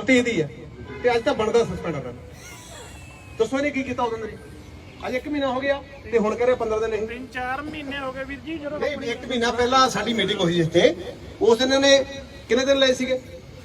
ਗਲਤੀ ਇਹਦੀ ਹੈ। ਤੇ ਅੱਜ ਤਾਂ ਬਣਦਾ ਸਸਪੈਂਡ ਕਰਨਾ ਦੱਸੋ ਇਹਨੇ ਕੀ ਕੀਤਾ ਉਹਦੇ ਅੰਦਰ ਅੱਜ 1 ਮਹੀਨਾ ਹੋ ਗਿਆ ਤੇ ਹੁਣ ਕਹ ਰਹੇ 15 ਦਿਨ ਨਹੀਂ। ਤਿੰਨ ਚਾਰ ਮਹੀਨੇ ਹੋ ਗਏ ਵੀਰ ਜੀ ਜਦੋਂ ਨਹੀਂ ਇੱਕ ਮਹੀਨਾ ਪਹਿਲਾਂ ਸਾਡੀ ਮੀਟਿੰਗ ਹੋਈ ਇੱਥੇ। ਉਸ ਦਿਨ ਇਹਨਾਂ ਨੇ ਕਿੰਨੇ ਦਿਨ ਲਏ ਸੀਗੇ?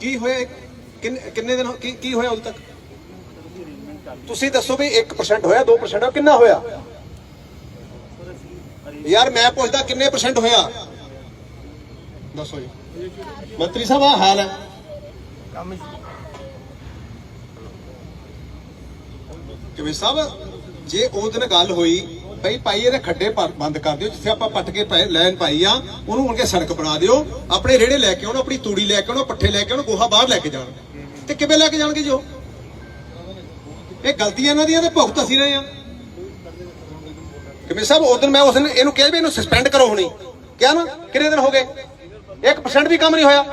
ਕੀ ਹੋਇਆ ਕਿੰਨੇ ਕਿੰਨੇ ਦਿਨ ਕੀ ਕੀ ਹੋਇਆ ਉਦੋਂ ਤੱਕ? ਤੁਸੀਂ ਦੱਸੋ ਵੀ 1% ਹੋਇਆ 2% ਹੋਇਆ, ਕਿੰਨਾ ਹੋਇਆ? ਯਾਰ ਮੈਂ ਪੁੱਛਦਾ ਕਿੰਨੇ ਪਰਸੈਂਟ ਹੋਇਆ? ਦੱਸੋ ਜੀ। ਮੰਤਰੀ ਸਾਹਿਬ ਆ ਹਾਲ ਹੈ। ਕਿਵੇਂ ਸਾਹਿਬ, ਜੇ ਉਹ ਦਿਨ ਗੱਲ ਹੋਈ ਬਈ ਭਾਈ, ਇਹਦੇ ਖੱਡੇ ਬੰਦ ਕਰ ਦਿਓ, ਜਿੱਥੇ ਆਪਾਂ ਪੱਟ ਕੇ ਪੈ- ਪਾਈ ਆ, ਉਹਨੂੰ ਹੁਣ ਕੇ ਸੜਕ ਬਣਾ ਦਿਓ। ਆਪਣੇ ਰੇੜੇ ਲੈ ਕੇ ਆਉਣ, ਆਪਣੀ ਤੂੜੀ ਲੈ ਕੇ ਆਉਣ, ਪੱਠੇ ਲੈ ਕੇ ਆਉਣ, ਗੋਹਾ ਬਾਹਰ ਲੈ ਕੇ ਜਾਣ। ਤੇ ਕਿਵੇਂ ਲੈ ਕੇ ਜਾਣਗੇ ਜੋ ਇਹ ਗਲਤੀਆਂ ਇਹਨਾਂ ਦੀਆਂ ਤੇ ਭੁਗਤ ਅਸੀਂ ਰਹੇ ਆ ਕਿਵੇਂ ਸਾਹਿਬ ਉਸ ਦਿਨ ਮੈਂ ਉਸ ਦਿਨ ਇਹਨੂੰ ਕਿਹਾ ਵੀ ਇਹਨੂੰ ਸਸਪੈਂਡ ਕਰੋ ਹੁਣੀ। ਕਿਹਾ ਨਾ, ਕਿੰਨੇ ਦਿਨ ਹੋ ਗਏ? 1% ਵੀ ਕੰਮ ਨਹੀਂ ਹੋਇਆ।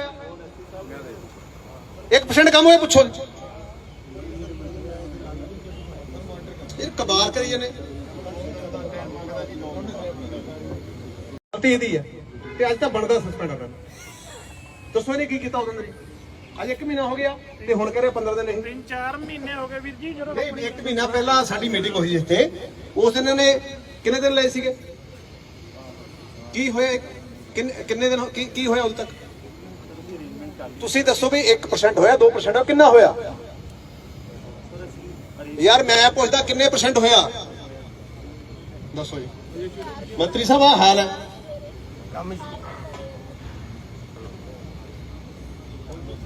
1% ਕੰਮ ਹੋਇਆ, ਪੁੱਛੋ। ਇਹ ਕਬਾਰ ਕਰੀ ਜਾਂਦੇ। ਗਲਤੀ ਇਹਦੀ ਹੈ। ਤੇ ਅੱਜ ਤਾਂ ਬਣਦਾ ਸਸਪੈਂਡ ਕਰਨਾ ਦੱਸੋ ਇਹਨੇ ਕੀ ਕੀਤਾ ਉਹਦੇ ਅੰਦਰ ਅੱਜ 1 ਮਹੀਨਾ ਹੋ ਗਿਆ ਤੇ ਹੁਣ ਕਹ ਰਹੇ 15 ਦਿਨ ਨਹੀਂ। ਤਿੰਨ ਚਾਰ ਮਹੀਨੇ ਹੋ ਗਏ ਵੀਰ ਜੀ ਜਦੋਂ ਨਹੀਂ ਇੱਕ ਮਹੀਨਾ ਪਹਿਲਾਂ ਸਾਡੀ ਮੀਟਿੰਗ ਹੋਈ ਇੱਥੇ। ਉਸ ਦਿਨ ਇਹਨਾਂ ਨੇ ਕਿੰਨੇ ਦਿਨ ਲਏ ਸੀਗੇ? ਕੀ ਹੋਇਆ ਕਿੰਨੇ ਕਿੰਨੇ ਦਿਨ ਕੀ ਕੀ ਹੋਇਆ ਉਦੋਂ ਤੱਕ? ਤੁਸੀਂ ਦੱਸੋ ਵੀ 1% ਹੋਇਆ 2% ਹੋਇਆ ਕਿੰਨਾ ਹੋਇਆ? ਯਾਰ ਮੈਂ ਪੁੱਛਦਾ ਕਿੰਨੇ ਪਰਸੈਂਟ ਹੋਇਆ? ਦੱਸੋ ਜੀ। ਮੰਤਰੀ ਸਾਹਿਬ ਆ ਹਾਲ ਹੈ।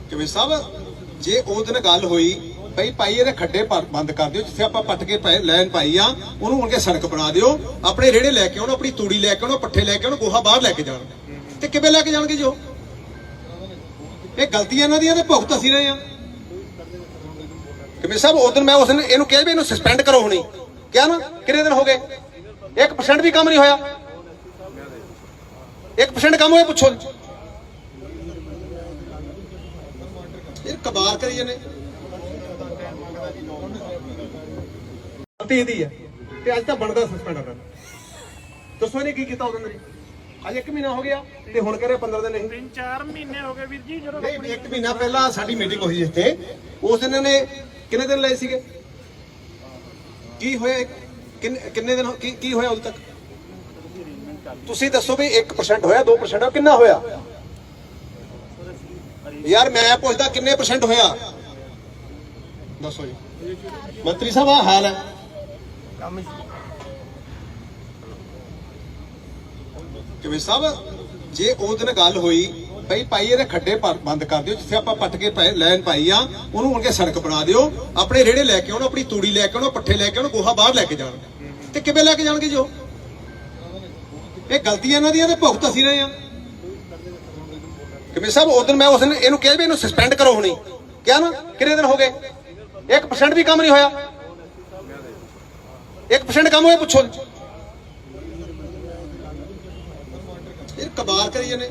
ਕਿਵੇਂ ਸਾਹਿਬ, ਜੇ ਉਹ ਦਿਨ ਗੱਲ ਹੋਈ ਭਈ ਭਾਈ ਇਹਦੇ ਖੱਡੇ ਭਰ- ਬੰਦ ਕਰ ਦਿਓ, ਜਿੱਥੇ ਆਪਾਂ ਪੱਟ ਕੇ ਪੈ- ਲੈਣ ਪਾਈ ਆ, ਉਹਨੂੰ ਹੁਣ ਕੇ ਸੜਕ ਬਣਾ ਦਿਓ, ਆਪਣੇ ਰੇੜੇ ਲੈ ਕੇ ਆਉਣ, ਆਪਣੀ ਤੂੜੀ ਲੈ ਕੇ ਆਉਣ, ਪੱਠੇ ਲੈ ਕੇ ਆਉਣ, ਗੋਹਾ ਬਾਹਰ ਲੈ ਕੇ ਜਾਣ। ਤੇ ਕਿਵੇਂ ਲੈ ਕੇ ਜਾਣਗੇ ਜੋ ਇਹ ਗਲਤੀਆਂ ਇਹਨਾਂ ਦੀਆਂ ਤੇ ਭੁਗਤ ਅਸੀਂ ਰਹੇ ਆ ਕਿਵੇਂ ਸਾਹਿਬ ਉਸ ਦਿਨ ਮੈਂ ਉਸ ਦਿਨ ਇਹਨੂੰ ਕਿਹਾ ਵੀ ਇਹਨੂੰ ਸਸਪੈਂਡ ਕਰੋ ਹੁਣੀ। ਕਿਹਾ ਨਾ, ਕਿੰਨੇ ਦਿਨ ਹੋ ਗਏ? 1% ਵੀ ਕੰਮ ਨਹੀਂ ਹੋਇਆ। 1% ਕੰਮ ਹੋਇਆ ਪੁੱਛੋ। ਇਹ ਕਬਾਰ ਕਰੀ ਜਾਂਦੇ। ਗਲਤੀ ਇਹਦੀ ਹੈ। ਤੇ ਅੱਜ ਤਾਂ ਬਣਦਾ ਸਸਪੈਂਡ ਕਰਨਾ ਦੱਸੋ ਇਹਨੇ ਕੀ ਕੀਤਾ ਉਹਦੇ ਅੰਦਰ ਅੱਜ 1 ਮਹੀਨਾ ਹੋ ਗਿਆ ਤੇ ਹੁਣ ਕਹ ਰਹੇ 15 ਦਿਨ ਨਹੀਂ। ਤਿੰਨ ਚਾਰ ਮਹੀਨੇ ਹੋ ਗਏ ਵੀਰ ਜੀ ਜਦੋਂ ਨਹੀਂ ਇੱਕ ਮਹੀਨਾ ਪਹਿਲਾਂ ਸਾਡੀ ਮੀਟਿੰਗ ਹੋਈ ਇੱਥੇ। ਉਸ ਦਿਨ ਇਹਨਾਂ ਨੇ ਕਿੰਨੇ ਦਿਨ ਲਏ ਸੀਗੇ? ਕੀ ਹੋਇਆ ਕਿੰਨੇ ਦਿਨ ਕੀ ਹੋਇਆ ਉਦੋਂ ਤੱਕ? ਤੁਸੀਂ ਦੱਸੋ ਵੀ 1% ਹੋਇਆ 2% ਹੋਇਆ, ਕਿੰਨਾ ਹੋਇਆ? ਯਾਰ ਮੈਂ ਪੁੱਛਦਾ ਕਿੰਨੇ ਪਰਸੈਂਟ ਹੋਇਆ? ਦੱਸੋ ਜੀ। ਮੰਤਰੀ ਸਾਹਿਬ ਆ ਹਾਲ ਹੈ। ਕਿਵੇਂ ਸਾਹਿਬ, ਜੇ ਉਹ ਦਿਨ ਗੱਲ ਹੋਈ ਭਈ ਭਾਈ ਇਹਦੇ ਖੱਡੇ ਬੰਦ ਕਰ ਦਿਓ, ਜਿੱਥੇ ਆਪਾਂ ਪੱਟ ਕੇ ਪੈ- ਲੈਣ ਪਾਈ ਆ, ਉਹਨੂੰ ਹੁਣ ਕੇ ਸੜਕ ਬਣਾ ਦਿਓ, ਆਪਣੇ ਰੇੜੇ ਲੈ ਕੇ ਆਉਣ, ਆਪਣੀ ਤੂੜੀ ਲੈ ਕੇ ਆਉਣ, ਪੱਠੇ ਲੈ ਕੇ ਆਉਣ, ਗੋਹਾ ਬਾਹਰ ਲੈ ਕੇ ਜਾਣ। ਤੇ ਕਿਵੇਂ ਲੈ ਕੇ ਜਾਣਗੇ ਜੋ ਇਹ ਗਲਤੀਆਂ ਇਹਨਾਂ ਦੀਆਂ ਤੇ ਭੁਗਤ ਅਸੀਂ ਰਹੇ ਆ ਕਿਵੇਂ ਸਾਹਿਬ, ਉਸ ਦਿਨ ਮੈਂ ਉਸ ਦਿਨ ਇਹਨੂੰ ਕਿਹਾ ਵੀ ਇਹਨੂੰ ਸਸਪੈਂਡ ਕਰੋ ਹੁਣੀ। ਕਿਹਾ ਨਾ, ਕਿੰਨੇ ਦਿਨ ਹੋ ਗਏ? 1% ਵੀ ਕੰਮ ਨਹੀਂ ਹੋਇਆ। 1% ਕੰਮ ਹੋਇਆ, ਪੁੱਛੋ। ਇਹ ਕਬਾਰ ਕਰੀ ਜਾਂਦੇ।